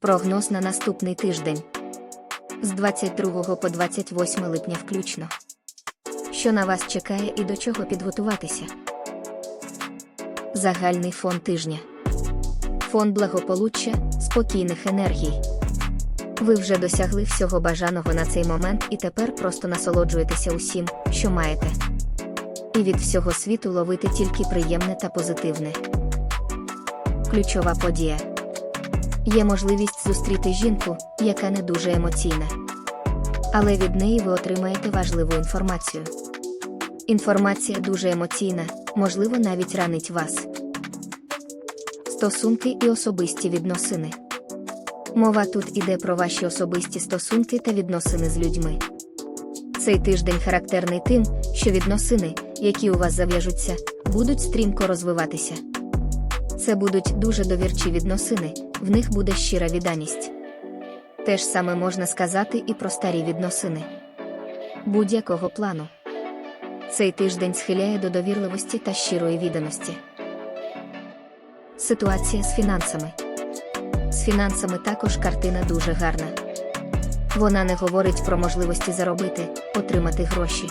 Прогноз на наступний тиждень з 22 по 28 липня включно. Що на вас чекає і до чого підготуватися? Загальний фон тижня. Фон благополуччя, спокійних енергій. Ви вже досягли всього бажаного на цей момент і тепер просто насолоджуєтеся усім, що маєте. І від всього світу ловити тільки приємне та позитивне. Ключова подія. Є можливість зустріти жінку, яка не дуже емоційна. Але від неї ви отримаєте важливу інформацію. Інформація дуже емоційна, можливо, навіть ранить вас. Стосунки і особисті відносини. Мова тут іде про ваші особисті стосунки та відносини з людьми. Цей тиждень характерний тим, що відносини, які у вас зав'яжуться, будуть стрімко розвиватися. Це будуть дуже довірчі відносини, в них буде щира відданість. Те ж саме можна сказати і про старі відносини будь-якого плану. Цей тиждень схиляє до довірливості та щирої відданості. Ситуація з фінансами. З фінансами також картина дуже гарна. Вона не говорить про можливості заробити, отримати гроші.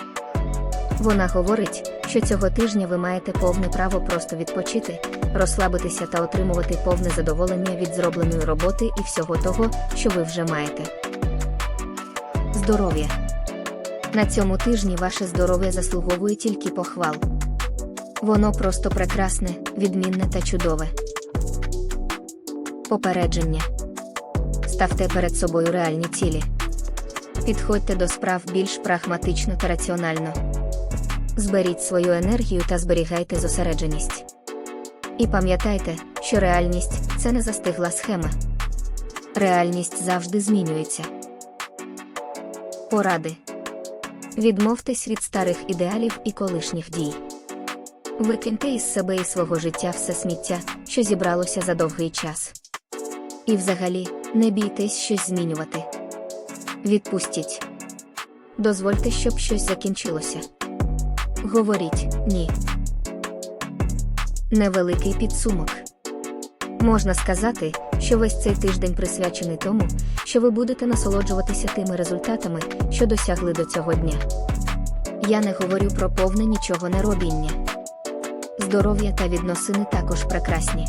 Вона говорить, що цього тижня ви маєте повне право просто відпочити, розслабитися та отримувати повне задоволення від зробленої роботи і всього того, що ви вже маєте. Здоров'я. На цьому тижні ваше здоров'я заслуговує тільки похвал. Воно просто прекрасне, відмінне та чудове. Попередження. Ставте перед собою реальні цілі. Підходьте до справ більш прагматично та раціонально. Зберіть свою енергію та зберігайте зосередженість. І пам'ятайте, що реальність це не застигла схема. Реальність завжди змінюється. Поради. Відмовтесь від старих ідеалів і колишніх дій. Викиньте із себе і свого життя все сміття, що зібралося за довгий час. І взагалі, не бійтесь щось змінювати. Відпустіть. Дозвольте, щоб щось закінчилося. Говоріть ні. Невеликий підсумок. Можна сказати, що весь цей тиждень присвячений тому, що ви будете насолоджуватися тими результатами, що досягли до цього дня. Я не говорю про повне нічого не робіння. Здоров'я та відносини також прекрасні.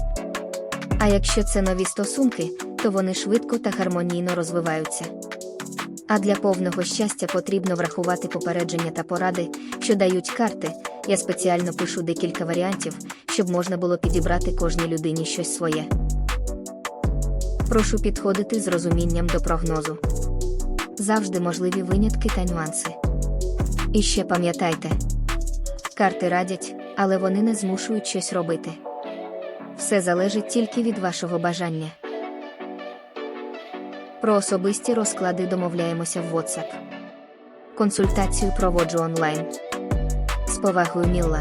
А якщо це нові стосунки, то вони швидко та гармонійно розвиваються. А для повного щастя потрібно врахувати попередження та поради, що дають карти. Я спеціально пишу декілька варіантів, щоб можна було підібрати кожній людині щось своє. Прошу підходити з розумінням до прогнозу. Завжди можливі винятки та нюанси. І ще пам'ятайте: карти радять, але вони не змушують щось робити. Все залежить тільки від вашого бажання. Про особисті розклади домовляємося в WhatsApp. Консультацію проводжу онлайн. З повагою Мілла.